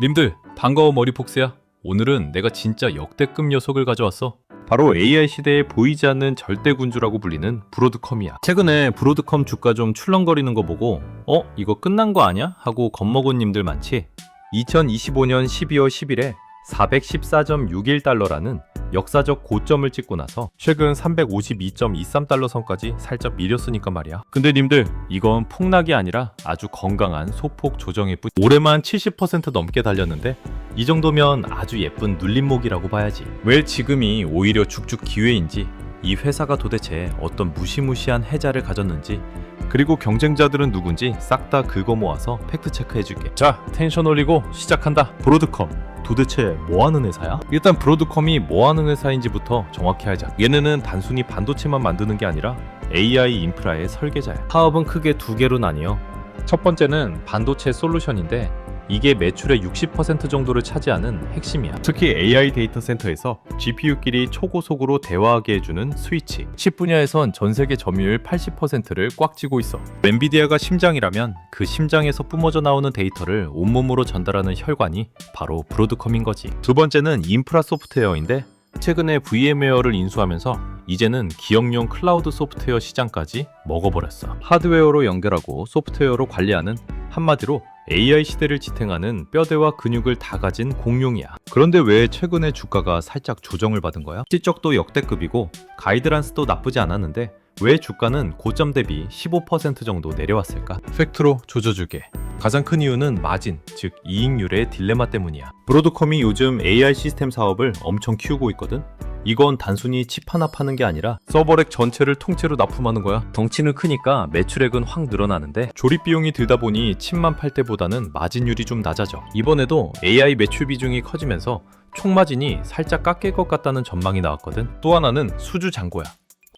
님들 반가워 머리폭스야 오늘은 내가 진짜 역대급 녀석을 가져왔어 바로 AI 시대에 보이지 않는 절대군주라고 불리는 브로드컴이야 최근에 브로드컴 주가 좀 출렁거리는 거 보고 어? 이거 끝난 거 아냐? 하고 겁먹은 님들 많지 2025년 12월 10일에 414.61달러라는 역사적 고점을 찍고 나서 최근 352.23달러 선까지 살짝 밀렸으니까 말이야. 근데 님들 이건 폭락이 아니라 아주 건강한 소폭 조정일 뿐. 올해만 70% 넘게 달렸는데 이 정도면 아주 예쁜 눌림목이라고 봐야지. 왜 지금이 오히려 죽죽 기회인지 이 회사가 도대체 어떤 무시무시한 해자를 가졌는지 그리고 경쟁자들은 누군지 싹다 긁어 모아서 팩트 체크해줄게. 자, 텐션 올리고 시작한다. 브로드컴. 도대체 뭐 하는 회사야? 일단 브로드컴이 뭐 하는 회사인지부터 정확히 하자. 얘네는 단순히 반도체만 만드는 게 아니라 AI 인프라의 설계자야. 사업은 크게 두 개로 나뉘어. 첫 번째는 반도체 솔루션인데 이게 매출의 60% 정도를 차지하는 핵심이야. 특히 AI 데이터 센터에서 GPU끼리 초고속으로 대화하게 해주는 스위치. 칩 분야에선 전 세계 점유율 80%를 꽉 쥐고 있어. 엔비디아가 심장이라면 그 심장에서 뿜어져 나오는 데이터를 온몸으로 전달하는 혈관이 바로 브로드컴인 거지. 두 번째는 인프라 소프트웨어인데 최근에 VM웨어를 인수하면서 이제는 기업용 클라우드 소프트웨어 시장까지 먹어버렸어. 하드웨어로 연결하고 소프트웨어로 관리하는 한마디로 AI 시대를 지탱하는 뼈대와 근육을 다 가진 공룡이야. 그런데 왜 최근에 주가가 살짝 조정을 받은 거야? 실적도 역대급이고 가이드란스도 나쁘지 않았는데 왜 주가는 고점 대비 15% 정도 내려왔을까? 팩트로 조져줄게. 가장 큰 이유는 마진, 즉 이익률의 딜레마 때문이야. 브로드컴이 요즘 AI 시스템 사업을 엄청 키우고 있거든. 이건 단순히 칩 하나 파는 게 아니라 서버렉 전체를 통째로 납품하는 거야. 덩치는 크니까 매출액은 확 늘어나는데 조립 비용이 들다 보니 칩만 팔 때보다는 마진율이 좀 낮아져. 이번에도 AI 매출 비중이 커지면서 총마진이 살짝 깎일 것 같다는 전망이 나왔거든. 또 하나는 수주 잔고야.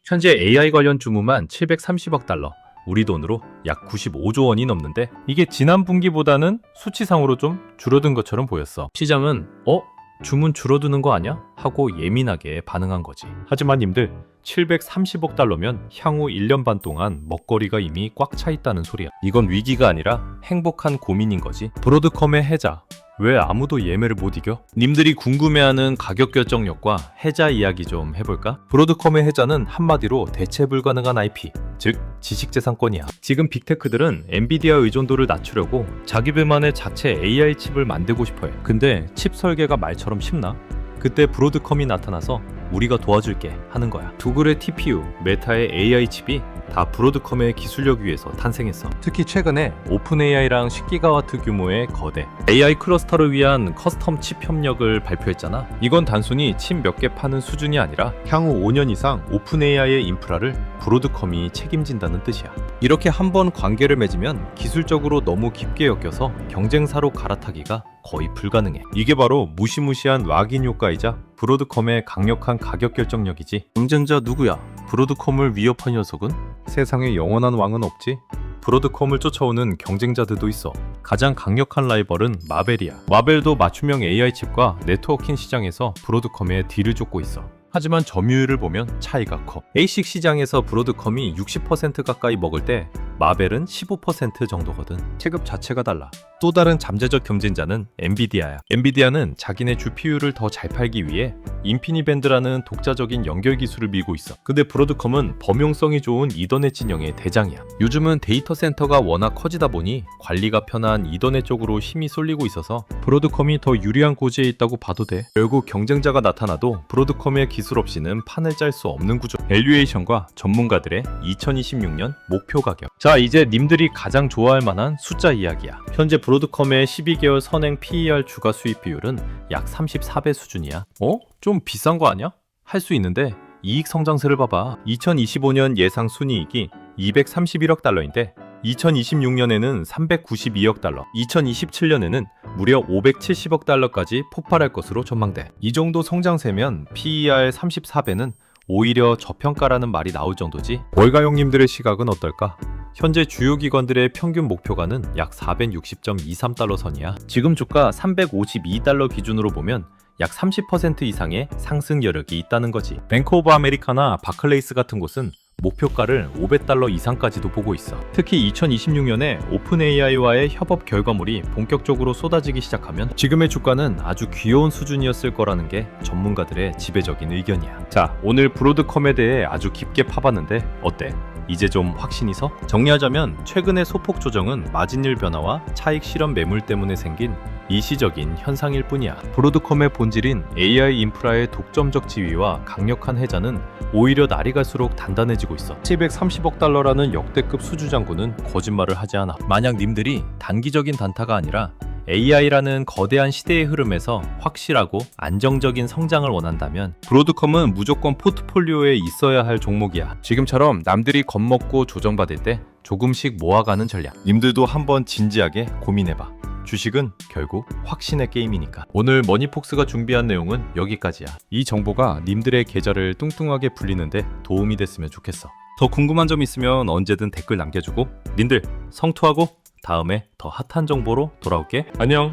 현재 AI 관련 주문만 730억 달러. 우리 돈으로 약 95조 원이 넘는데 이게 지난 분기보다는 수치상으로 좀 줄어든 것처럼 보였어. 시장은 어? 주문 줄어드는 거 아니야? 하고 예민하게 반응한 거지. 하지만 님들 730억 달러면 향후 1년 반 동안 먹거리가 이미 꽉 차 있다는 소리야. 이건 위기가 아니라 행복한 고민인 거지. 브로드컴의 해자. 왜 아무도 예매를 못 이겨? 님들이 궁금해하는 가격 결정력과 해자 이야기 좀 해볼까? 브로드컴의 해자는 한마디로 대체 불가능한 IP, 즉 지식재산권이야. 지금 빅테크들은 엔비디아 의존도를 낮추려고 자기들만의 자체 AI 칩을 만들고 싶어해. 근데 칩 설계가 말처럼 쉽나? 그때 브로드컴이 나타나서 우리가 도와줄게 하는 거야. 구글의 TPU, 메타의 AI 칩이 다 브로드컴의 기술력 위에서 탄생했어. 특히 최근에 오픈 AI랑 10기가와트 규모의 거대 AI 클러스터를 위한 커스텀 칩 협력을 발표했잖아. 이건 단순히 칩 몇 개 파는 수준이 아니라 향후 5년 이상 오픈 AI의 인프라를 브로드컴이 책임진다는 뜻이야. 이렇게 한번 관계를 맺으면 기술적으로 너무 깊게 엮여서 경쟁사로 갈아타기가 거의 불가능해. 이게 바로 무시무시한 락인 효과이자 브로드컴의 강력한 가격 결정력이지. 경쟁자 누구야? 브로드컴을 위협한 녀석은? 세상에 영원한 왕은 없지. 브로드컴을 쫓아오는 경쟁자들도 있어. 가장 강력한 라이벌은 마벨이야. 마벨도 맞춤형 AI 칩과 네트워킹 시장에서 브로드컴의 뒤를 쫓고 있어. 하지만 점유율을 보면 차이가 커. ASIC 시장에서 브로드컴이 60% 가까이 먹을 때 마벨은 15% 정도거든. 체급 자체가 달라. 또 다른 잠재적 경쟁자는 엔비디아야. 엔비디아는 자기네 GPU를 더 잘 팔기 위해 인피니밴드라는 독자적인 연결 기술을 밀고 있어. 근데 브로드컴은 범용성이 좋은 이더넷 진영의 대장이야. 요즘은 데이터 센터가 워낙 커지다 보니 관리가 편한 이더넷 쪽으로 힘이 쏠리고 있어서 브로드컴이 더 유리한 고지에 있다고 봐도 돼. 결국 경쟁자가 나타나도 브로드컴의 기술 없이는 판을 짤 수 없는 구조. 밸류에이션과 전문가들의 2026년 목표 가격. 자, 이제 님들이 가장 좋아할 만한 숫자 이야기야. 현재 브로드컴의 12개월 선행 PER 주가 수익 비율은 약 34배 수준이야. 어? 좀 비싼 거 아니야? 할 수 있는데 이익 성장세를 봐봐. 2025년 예상 순이익이 231억 달러인데 2026년에는 392억 달러, 2027년에는 무려 570억 달러까지 폭발할 것으로 전망돼. 이 정도 성장세면 PER 34배는 오히려 저평가라는 말이 나올 정도지. 월가용님들의 시각은 어떨까? 현재 주요 기관들의 평균 목표가는 약 460.23달러 선이야. 지금 주가 352달러 기준으로 보면 약 30% 이상의 상승 여력이 있다는 거지. 뱅크 오브 아메리카나 바클레이스 같은 곳은 목표가를 500달러 이상까지도 보고 있어. 특히 2026년에 오픈 AI와의 협업 결과물이 본격적으로 쏟아지기 시작하면 지금의 주가는 아주 귀여운 수준이었을 거라는 게 전문가들의 지배적인 의견이야. 자, 오늘 브로드컴에 대해 아주 깊게 파봤는데 어때? 이제 좀 확신이 서? 정리하자면 최근의 소폭 조정은 마진율 변화와 차익 실현 매물 때문에 생긴 일시적인 현상일 뿐이야. 브로드컴의 본질인 AI 인프라의 독점적 지위와 강력한 해자는 오히려 날이 갈수록 단단해지고 있어. 730억 달러라는 역대급 수주 장고는 거짓말을 하지 않아. 만약 님들이 단기적인 단타가 아니라 AI라는 거대한 시대의 흐름에서 확실하고 안정적인 성장을 원한다면 브로드컴은 무조건 포트폴리오에 있어야 할 종목이야. 지금처럼 남들이 겁먹고 조정받을 때 조금씩 모아가는 전략. 님들도 한번 진지하게 고민해봐. 주식은 결국 확신의 게임이니까. 오늘 머니폭스가 준비한 내용은 여기까지야. 이 정보가 님들의 계좌를 뚱뚱하게 불리는데 도움이 됐으면 좋겠어. 더 궁금한 점 있으면 언제든 댓글 남겨주고 님들 성투하고 다음에 더 핫한 정보로 돌아올게. 안녕.